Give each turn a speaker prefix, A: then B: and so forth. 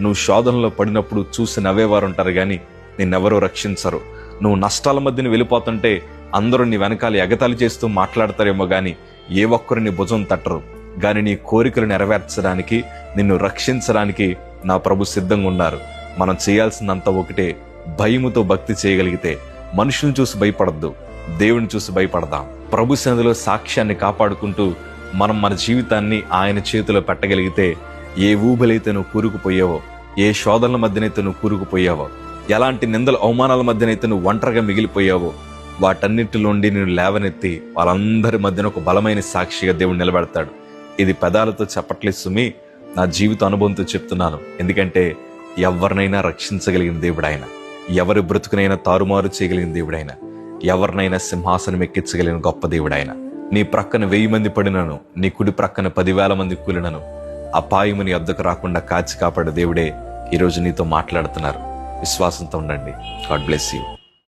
A: నువ్వు శోధనలో పడినప్పుడు చూసి నవ్వేవారు ఉంటారు కానీ నిన్నెవరూ రక్షించరు. నువ్వు నష్టాల మధ్యన వెళ్ళిపోతుంటే అందరూ నీ వెనకాల ఎగతాళి చేస్తూ మాట్లాడతారేమో గాని ఏ ఒక్కరు నీ భుజం తట్టరు. గాని నీ కోరికలు నెరవేర్చడానికి నిన్ను రక్షించడానికి నా ప్రభు సిద్ధంగా ఉన్నారు. మనం చేయాల్సిందంత ఒకటే భయముతో భక్తి చేయగలిగితే మనుషులను చూసి భయపడద్దు దేవుని చూసి భయపడదాం. ప్రభు సన్నిధిలో సాక్ష్యాన్ని కాపాడుకుంటూ మనం మన జీవితాన్ని ఆయన చేతిలో పెట్టగలిగితే ఏ ఊబలైతే నువ్వు కూరుకుపోయావో ఏ శోధనల మధ్యనైతే నువ్వు కూరుకుపోయావో ఎలాంటి నిందల అవమానాల మధ్యనైతే నువ్వు ఒంటరిగా మిగిలిపోయావో వాటన్నిటిలోండి నేను లేవనెత్తి వాళ్ళందరి మధ్యన ఒక బలమైన సాక్షిగా దేవుడు నిలబెడతాడు. ఇది పెదాలతో చెప్పట్లేదు సుమి నా జీవిత అనుభవంతో చెప్తున్నాను. ఎందుకంటే ఎవరినైనా రక్షించగలిగిన దేవుడు ఆయన ఎవరి బ్రతుకునైనా తారుమారు చేయగలిగిన దేవుడు ఆయన ఎవరినైనా సింహాసనం ఎక్కించగలిగిన గొప్ప దేవుడు ఆయన నీ ప్రక్కన వెయ్యి మంది పడినను నీ కుడి ప్రక్కన పదివేల మంది కూలినను అపాయముని అద్దకు రాకుండా కాచి కాపాడే దేవుడే ఈరోజు నీతో మాట్లాడుతున్నారు. విశ్వాసంతో ఉండండి. God bless you